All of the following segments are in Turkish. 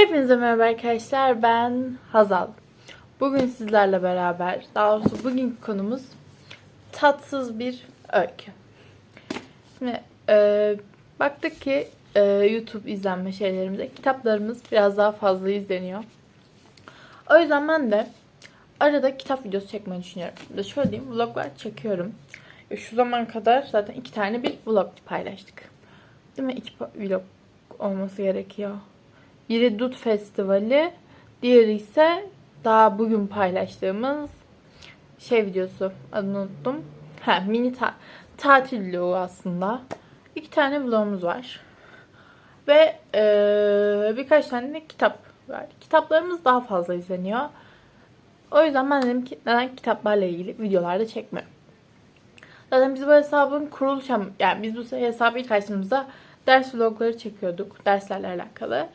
Hepinize merhaba arkadaşlar. Ben Hazal. Bugün sizlerle beraber, daha doğrusu bugünkü konumuz tatsız bir öykü. Şimdi e, baktık ki e, YouTube izlenme şeylerimizde kitaplarımız biraz daha fazla izleniyor. O yüzden ben de arada kitap videosu çekmeyi düşünüyorum. Şimdi şöyle diyeyim, vloglar çekiyorum. E, Şu zaman kadar zaten iki tane bir vlog paylaştık. Değil mi? İki vlog olması gerekiyor. Biri Dut Festivali, diğeri ise daha bugün paylaştığımız şey videosu. Adını unuttum. Ha, mini ta- tatil vlogu aslında. İki tane vlogumuz var. Ve eee, birkaç tane de kitap var. Kitaplarımız daha fazla izleniyor. O yüzden ben dedim ki neden kitaplarla ilgili videolarda çekmiyorum. Zaten biz bu hesabın kuruluş yani biz bu hesabı ilk açtığımızda ders vlogları çekiyorduk. Derslerle alakalı.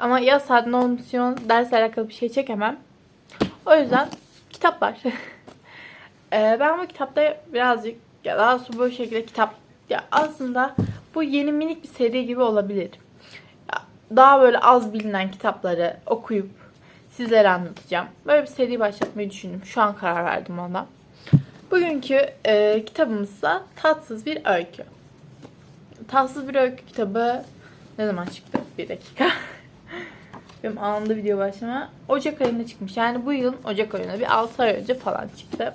Ama yaz saat non dersle alakalı bir şey çekemem. O yüzden kitap var. Ee, ben bu kitapta birazcık ya daha sonra böyle şekilde kitap ya aslında bu yeni minik bir seri gibi olabilir. Ya daha böyle az bilinen kitapları okuyup sizlere anlatacağım. Böyle bir seri başlatmayı düşündüm. Şu an karar verdim ona. Bugünkü e, kitabımızsa Tatsız Bir Öykü. Tatsız Bir Öykü kitabı ne zaman çıktı? Bir dakika. Benim anında video başlama. Ocak ayında çıkmış. Yani bu yılın Ocak ayında bir 6 ay önce falan çıktı.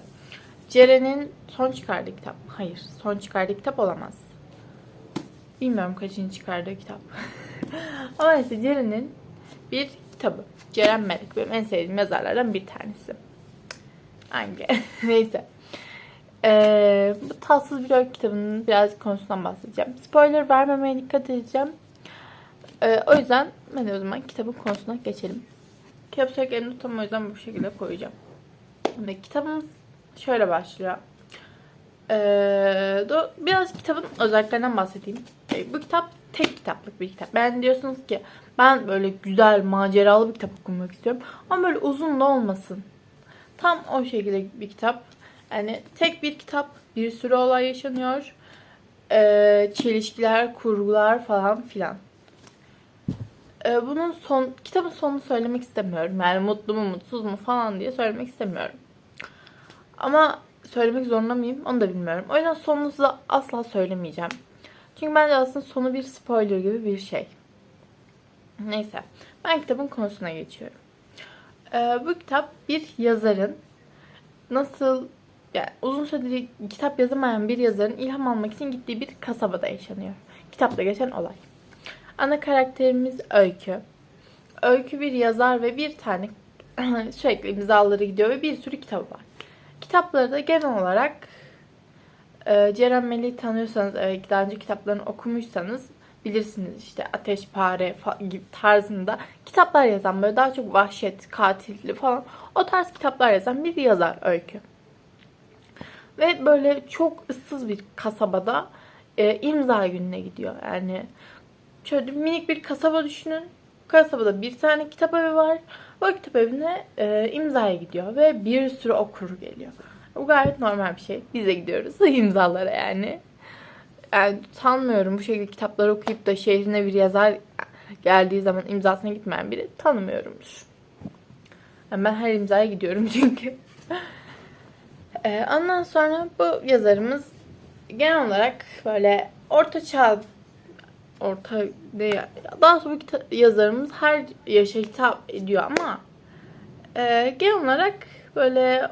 Ceren'in son çıkardığı kitap. Hayır, son çıkardığı kitap olamaz. Bilmiyorum kaçıncı çıkardığı kitap. Ama neyse Ceren'in bir kitabı. Ceren Melek. Benim en sevdiğim yazarlardan bir tanesi. Hangi? neyse. Ee, bu tatsız bir öykü kitabının birazcık konusundan bahsedeceğim. Spoiler vermemeye dikkat edeceğim. Ee, o yüzden ben de o zaman kitabın konusuna geçelim. Kitap sürekli elimde tutamam o yüzden bu şekilde koyacağım. Şimdi kitabımız şöyle başlıyor. Ee, biraz kitabın özelliklerinden bahsedeyim. Ee, bu kitap tek kitaplık bir kitap. Ben diyorsunuz ki ben böyle güzel maceralı bir kitap okumak istiyorum. Ama böyle uzun da olmasın. Tam o şekilde bir kitap. Yani tek bir kitap, bir sürü olay yaşanıyor. Ee, çelişkiler, kurgular falan filan. Ee, bunun son kitabın sonunu söylemek istemiyorum. Yani mutlu mu mutsuz mu falan diye söylemek istemiyorum. Ama söylemek zorunda mıyım onu da bilmiyorum. O yüzden sonunu size asla söylemeyeceğim. Çünkü bence aslında sonu bir spoiler gibi bir şey. Neyse. Ben kitabın konusuna geçiyorum. Ee, bu kitap bir yazarın nasıl yani uzun süredir kitap yazamayan bir yazarın ilham almak için gittiği bir kasabada yaşanıyor. Kitapta geçen olay. Ana karakterimiz Öykü. Öykü bir yazar ve bir tane sürekli imzaları gidiyor ve bir sürü kitabı var. Kitapları da genel olarak e, Ceren Melih'i tanıyorsanız, e, daha önce kitaplarını okumuşsanız bilirsiniz işte Ateşpare gibi tarzında kitaplar yazan böyle daha çok vahşet, katilli falan o tarz kitaplar yazan bir yazar Öykü. Ve böyle çok ıssız bir kasabada e, imza gününe gidiyor. Yani şöyle minik bir kasaba düşünün. Kasabada bir tane kitap evi var. O kitap evine e, imzaya gidiyor ve bir sürü okur geliyor. Bu gayet normal bir şey. Biz de gidiyoruz imzalara yani. Yani sanmıyorum bu şekilde kitapları okuyup da şehrine bir yazar geldiği zaman imzasına gitmeyen biri tanımıyorumdur. Yani ben her imzaya gidiyorum çünkü. Ee, ondan sonra bu yazarımız genel olarak böyle orta çağ orta değil, daha sonra yazarımız her yaşa hitap ediyor ama e, genel olarak böyle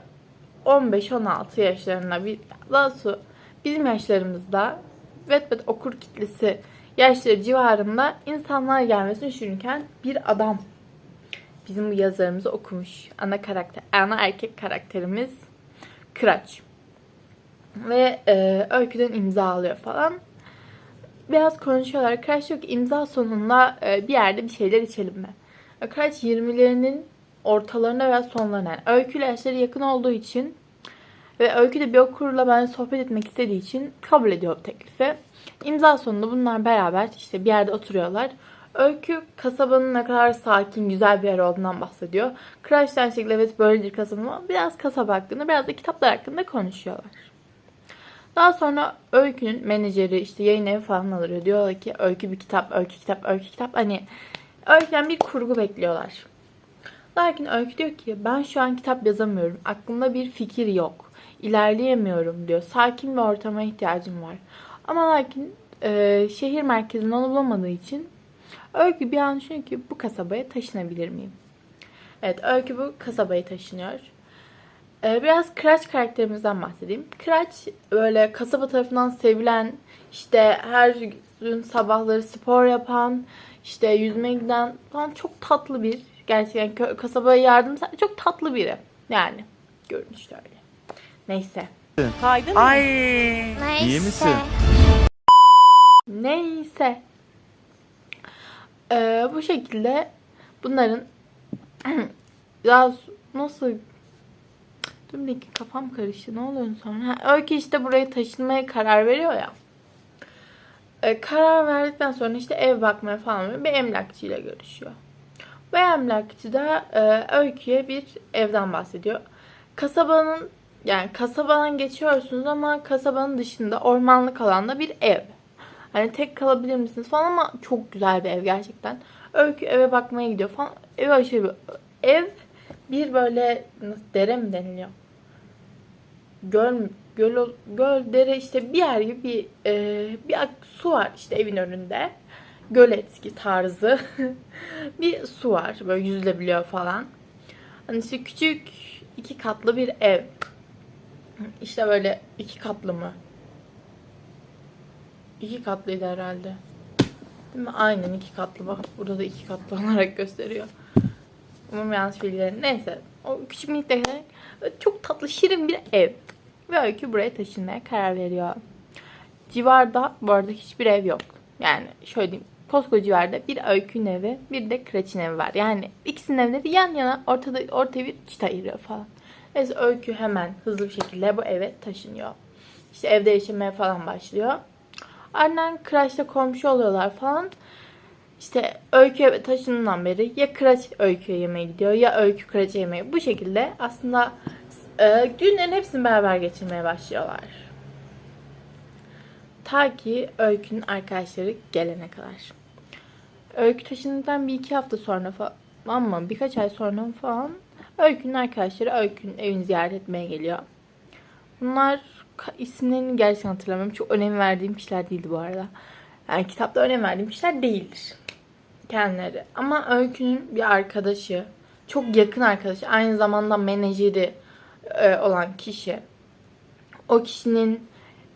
15-16 yaşlarında bir daha sonra bizim yaşlarımızda Wattpad okur kitlesi yaşları civarında insanlar gelmesini düşünürken bir adam bizim bu yazarımızı okumuş. Ana karakter, ana erkek karakterimiz Kıraç. Ve e, öyküden imza alıyor falan. Biraz konuşuyorlar. Kıraç diyor ki imza sonunda e, bir yerde bir şeyler içelim mi? Kıraç 20'lerinin ortalarına veya sonlarına yani öyküyle yaşları yakın olduğu için ve Öykü de bir okurla ben sohbet etmek istediği için kabul ediyor teklifi. İmza sonunda bunlar beraber işte bir yerde oturuyorlar. Öykü kasabanın ne kadar sakin, güzel bir yer olduğundan bahsediyor. Crash şekilde evet böyledir kasaba biraz kasaba hakkında, biraz da kitaplar hakkında konuşuyorlar. Daha sonra Öykü'nün menajeri işte yayın evi falan alıyor. Diyorlar ki Öykü bir kitap, Öykü kitap, Öykü kitap. Hani Öyküden bir kurgu bekliyorlar. Lakin Öykü diyor ki ben şu an kitap yazamıyorum. Aklımda bir fikir yok. İlerleyemiyorum diyor. Sakin bir ortama ihtiyacım var. Ama lakin e, şehir merkezinde onu bulamadığı için Öykü bir an düşünüyor ki bu kasabaya taşınabilir miyim? Evet Öykü bu kasabaya taşınıyor. E, biraz Kıraç karakterimizden bahsedeyim. Kıraç böyle kasaba tarafından sevilen işte her gün sabahları spor yapan işte yüzmeye giden falan çok tatlı bir gerçekten kasabaya yardım çok tatlı biri. Yani görünüşte öyle. Neyse. Kaydın mı? Ay. Neyse. İyi misin? Neyse. Ee, bu şekilde bunların biraz nasıl Dur bir kafam karıştı. Ne oluyor sonra? Öykü işte buraya taşınmaya karar veriyor ya. Ee, karar verdikten sonra işte ev bakmaya falan bir emlakçıyla görüşüyor. Ve emlakçı da e, Öykü'ye bir evden bahsediyor. Kasabanın yani kasabadan geçiyorsunuz ama kasabanın dışında ormanlık alanda bir ev. Hani tek kalabilir misiniz falan ama çok güzel bir ev gerçekten. Öykü eve bakmaya gidiyor falan. Ev aşırı bir ev bir böyle nasıl dere mi deniliyor? Göl, göl, göl, dere işte bir yer gibi bir, e, bir su var işte evin önünde. Gölet tarzı bir su var. Böyle yüzülebiliyor falan. Hani işte küçük iki katlı bir ev. İşte böyle iki katlı mı? İki katlıydı herhalde. Değil mi? Aynen iki katlı. Bak burada da iki katlı olarak gösteriyor. Umarım yanlış bilgilerim. Neyse. O küçük minik detay. Çok tatlı, şirin bir ev. Ve Öykü buraya taşınmaya karar veriyor. Civarda bu arada hiçbir ev yok. Yani şöyle diyeyim. Koskoca civarda bir Öykü'nün evi, bir de Kıraç'ın evi var. Yani ikisinin evleri yan yana ortada ortaya bir çit ayırıyor falan. Neyse Öykü hemen hızlı bir şekilde bu eve taşınıyor. İşte evde yaşamaya falan başlıyor. Ardından Kıraç'la komşu oluyorlar falan. İşte Öykü eve taşındığından beri ya Kıraç Öykü'ye yemeğe gidiyor ya Öykü Kıraç'a yemeğe. Bu şekilde aslında e, günlerin hepsini beraber geçirmeye başlıyorlar. Ta ki Öykü'nün arkadaşları gelene kadar. Öykü taşındıktan bir iki hafta sonra falan ama birkaç ay sonra falan Öykü'nün arkadaşları Öykü'nün evini ziyaret etmeye geliyor. Bunlar isimlerini gerçekten hatırlamıyorum. Çok önem verdiğim kişiler değildi bu arada. Yani kitapta önem verdiğim kişiler değildir. Kendileri. Ama Öykü'nün bir arkadaşı, çok yakın arkadaşı, aynı zamanda menajeri e, olan kişi. O kişinin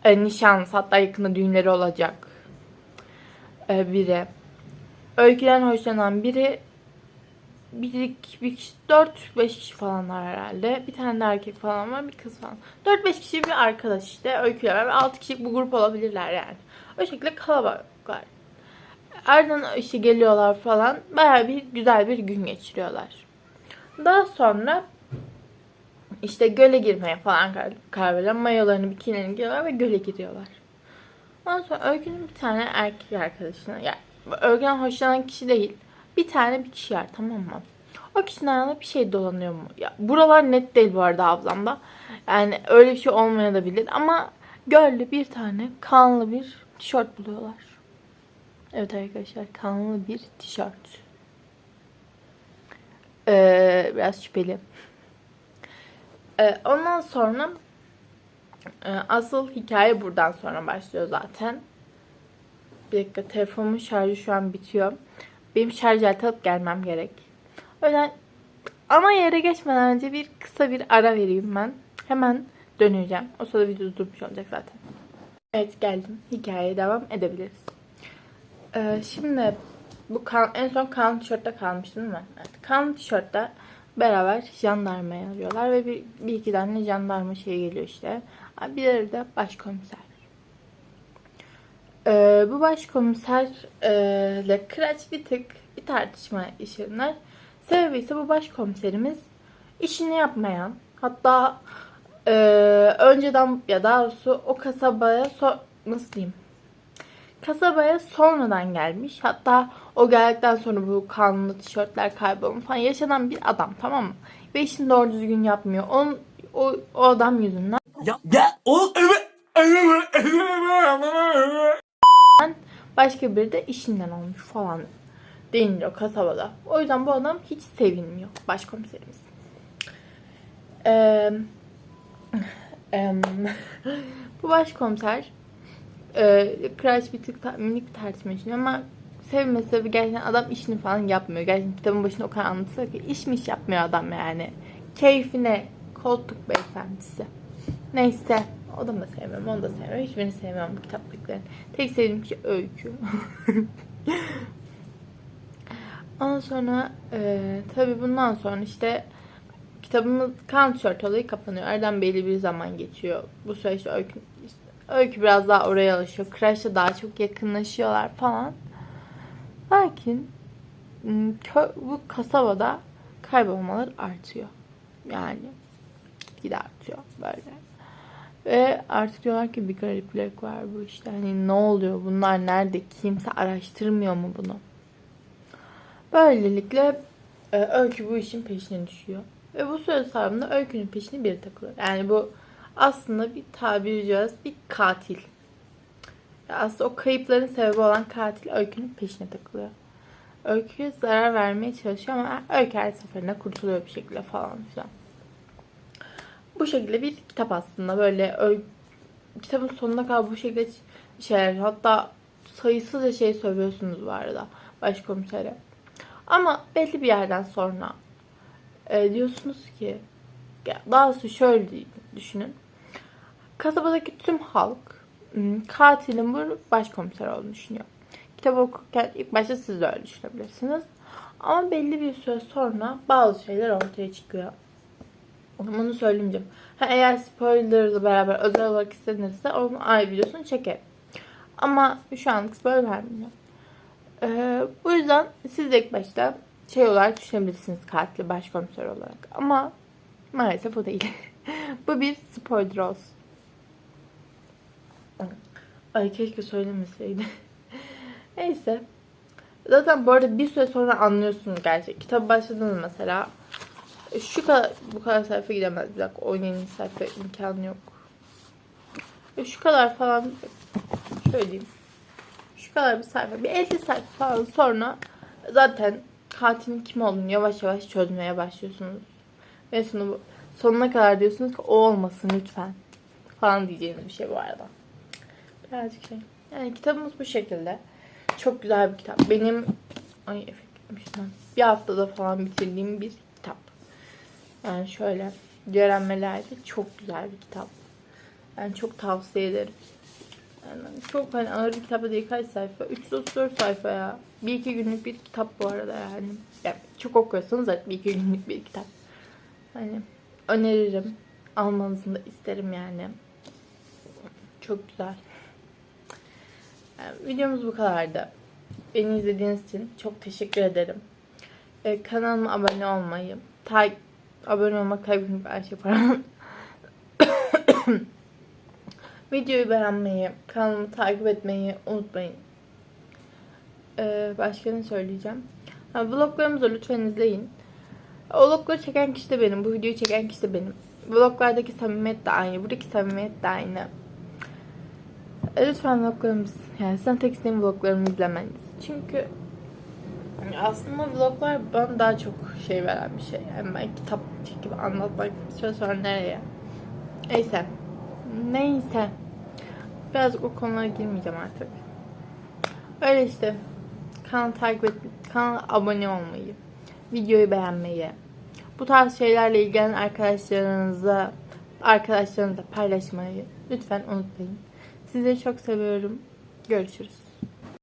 e, nişanlısı, hatta yakında düğünleri olacak e, biri. Öyküden hoşlanan biri bir, bir kişi, 4-5 kişi falan var herhalde. Bir tane de erkek falan var, bir kız falan. 4-5 kişi bir arkadaş işte öyküler var. 6 kişilik bu grup olabilirler yani. O şekilde kalabalıklar. Ardından işte geliyorlar falan. Bayağı bir güzel bir gün geçiriyorlar. Daha sonra işte göle girmeye falan kar- karar veriyorlar. Mayolarını, bikinilerini giyiyorlar ve göle giriyorlar. Ondan sonra Öykü'nün bir tane erkek arkadaşına, yani Öykü'den hoşlanan kişi değil, bir tane bir kişi var tamam mı? O kişinin arasında bir şey dolanıyor mu? Ya, buralar net değil bu arada ablamda. Yani öyle bir şey olmayabilir ama gölde bir tane kanlı bir tişört buluyorlar. Evet arkadaşlar kanlı bir tişört. Ee, biraz şüpheli. Ee, ondan sonra e, asıl hikaye buradan sonra başlıyor zaten. Bir dakika telefonumun şarjı şu an bitiyor. Benim şarj alıp gelmem gerek. O yüzden ana yere geçmeden önce bir kısa bir ara vereyim ben. Hemen döneceğim. O sırada video durmuş olacak zaten. Evet geldim. Hikayeye devam edebiliriz. Ee, şimdi bu kan, en son kan tişörtte kalmıştım değil mi? Evet. Kan tişörtte beraber jandarmaya arıyorlar ve bir, bir iki tane jandarma şey geliyor işte. Bir de başkomiser. Ee, bu başkomiserle Kıraç bir tık bir tartışma yaşadılar. Sebebi ise bu başkomiserimiz işini yapmayan hatta e, önceden ya daha doğrusu o kasabaya so- nasıl diyeyim kasabaya sonradan gelmiş. Hatta o geldikten sonra bu kanlı tişörtler kaybolmuş falan yaşanan bir adam tamam mı? Ve işini doğru düzgün yapmıyor. Onun, o, o adam yüzünden Ya, ya o başka biri de işinden olmuş falan. deniliyor kasabada. O yüzden bu adam hiç sevinmiyor başkomiserimiz. Eee em, bu başkomiser e, Crash bir tık minik tartışma yaşıyor ama sevme sebebi gerçekten adam işini falan yapmıyor. Gerçekten kitabın başında o kadar anlatılıyor ki iş mi iş yapmıyor adam yani. Keyfine koltuk beyefendisi. Neyse o da mı sevmiyorum onu da sevmiyorum. Hiçbirini sevmiyorum bu kitaplıkların. Tek sevdiğim şey öykü. Ondan sonra e, tabii bundan sonra işte kitabımız kan tişört olayı kapanıyor. Aradan belli bir zaman geçiyor. Bu süreçte öykü, öykü biraz daha oraya alışıyor. Crash'la daha çok yakınlaşıyorlar falan. Lakin bu kasabada kaybolmalar artıyor. Yani gitgide artıyor böyle. Ve artık diyorlar ki bir gariplik var bu işte. Hani ne oluyor bunlar nerede? Kimse araştırmıyor mu bunu? Böylelikle e, Öykü bu işin peşine düşüyor. Ve bu süre zarfında Öykü'nün peşine biri takılıyor. Yani bu aslında bir tabiri caizse bir katil. Aslında o kayıpların sebebi olan katil Öykü'nün peşine takılıyor. Öykü'ye zarar vermeye çalışıyor ama Öykü her seferinde kurtuluyor bir şekilde falan filan. Bu şekilde bir kitap aslında. Böyle öy- kitabın sonuna kadar bu şekilde şeyler hatta sayısızca şey söylüyorsunuz bu arada başkomisere. Ama belli bir yerden sonra e, diyorsunuz ki ya daha doğrusu şöyle düşünün. Kasabadaki tüm halk m, katilin bu başkomiser olduğunu düşünüyor. Kitabı okurken ilk başta siz de öyle düşünebilirsiniz. Ama belli bir süre sonra bazı şeyler ortaya çıkıyor. Bunu söylemeyeceğim. Ha, eğer spoilerla beraber özel olarak istenirse onun ayrı videosunu çekerim. Ama şu anlık spoiler vermeyeceğim. Ee, bu yüzden siz de ilk başta şey olarak düşünebilirsiniz katili başkomiser olarak. Ama maalesef o değil. bu bir spoiler olsun. Ay keşke söylemeseydi. Neyse. Zaten bu arada bir süre sonra anlıyorsunuz gerçek. Kitap başladınız mesela. Şu kadar, bu kadar sayfa gidemez. Bir dakika 17 sayfa imkanı yok. E, Şu kadar falan şöyle diyeyim. Şu kadar bir sayfa. Bir 50 sayfa falan sonra zaten katilin kim olduğunu yavaş yavaş çözmeye başlıyorsunuz. Ve sonu, sonuna kadar diyorsunuz ki o olmasın lütfen. Falan diyeceğiniz bir şey bu arada. Birazcık şey. Yani kitabımız bu şekilde. Çok güzel bir kitap. Benim ay efekt. Bir haftada falan bitirdiğim bir kitap. Yani şöyle Cerenmelerde çok güzel bir kitap. Ben çok tavsiye ederim. Yani çok hani ağır bir kitap değil kaç sayfa? 334 sayfa ya. Bir iki günlük bir kitap bu arada yani. yani çok okuyorsanız zaten bir iki günlük bir kitap. Hani öneririm. Almanızı da isterim yani. Çok güzel. Videomuz bu kadardı. Beni izlediğiniz için çok teşekkür ederim. Ee, kanalıma abone olmayı, ta- abone olmak kaybetmek her şey paranın. Videoyu beğenmeyi, kanalımı takip etmeyi unutmayın. Ee, başka ne söyleyeceğim? Ha, vloglarımızı lütfen izleyin. O vlogları çeken kişi de benim. Bu videoyu çeken kişi de benim. Vloglardaki samimiyet de aynı. Buradaki samimiyet de aynı. E, lütfen vloglarımız, yani sen tek isteğim vloglarımı izlemeniz. Çünkü aslında vloglar bana daha çok şey veren bir şey. Yani ben kitap çekip anlatmak süre sonra nereye? Neyse. Neyse. Birazcık o konulara girmeyeceğim artık. Öyle işte. Kanalı takip et, kanala abone olmayı, videoyu beğenmeyi, bu tarz şeylerle ilgilenen arkadaşlarınıza, arkadaşlarınızla paylaşmayı lütfen unutmayın. Sizleri çok seviyorum. Görüşürüz.